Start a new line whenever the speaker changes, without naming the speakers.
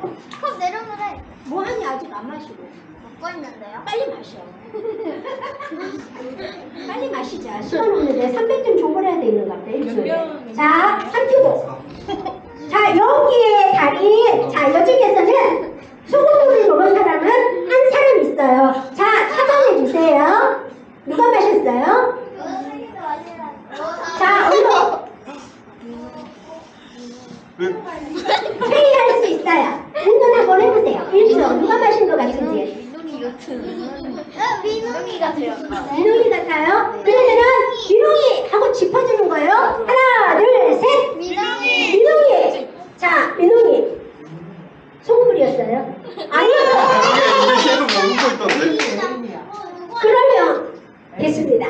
그럼 내려놓으래.
뭐하니 아직 안 마시고.
먹고 있는데요?
빨리 마셔. 빨리 마시자. 시간 없는데 300점 줘버려야 되는 것 같아. 일주일에. 자, 삼키고. 자, 여기에 달인. 자, 여중에서는 소금물을 먹은 사람은 한 사람 있어요. 자, 찾아내 주세요. 누가 마셨어요? 자, 얼른 회의할 수 있어요. 운전 한번 해보세요. 1초. 누가 마신 것 같은지.
민둥이 같은. 민둥이 같아요.
민홍이 같아요? 그러면은 민홍이 하고 짚어주는 거예요. 하나, 둘, 셋.
민둥이.
민홍이. 자, 민홍이. 소금물이었어요? 아니요.
근데 걔는 뭐 웃고 있던데?
그러면 됐습니다.